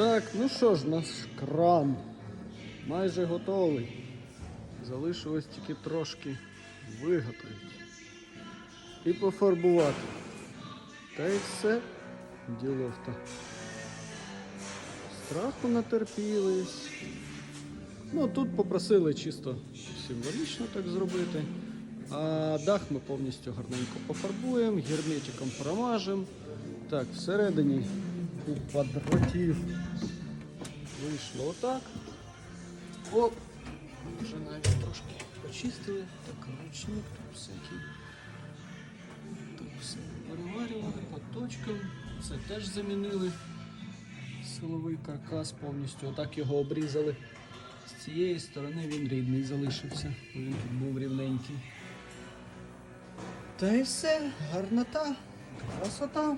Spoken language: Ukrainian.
Так, ну що ж, наш кран майже готовий. Залишилось тільки трошки виготовити і пофарбувати. Та й все, діловта. Страху натерпілись. Ну, тут попросили чисто символічно так зробити. А дах ми повністю гарненько пофарбуємо, герметиком промажемо. Так, всередині купа дротів. Вийшло отак. Оп! Вже навіть трошки почистили. Так, ручник тут всякий. Так, все переварювали по точкам. Це теж замінили. Силовий каркас повністю. Отак його обрізали. З цієї сторони він рідний залишився. Він тут був рівненький. Та і все, гарнота, красота.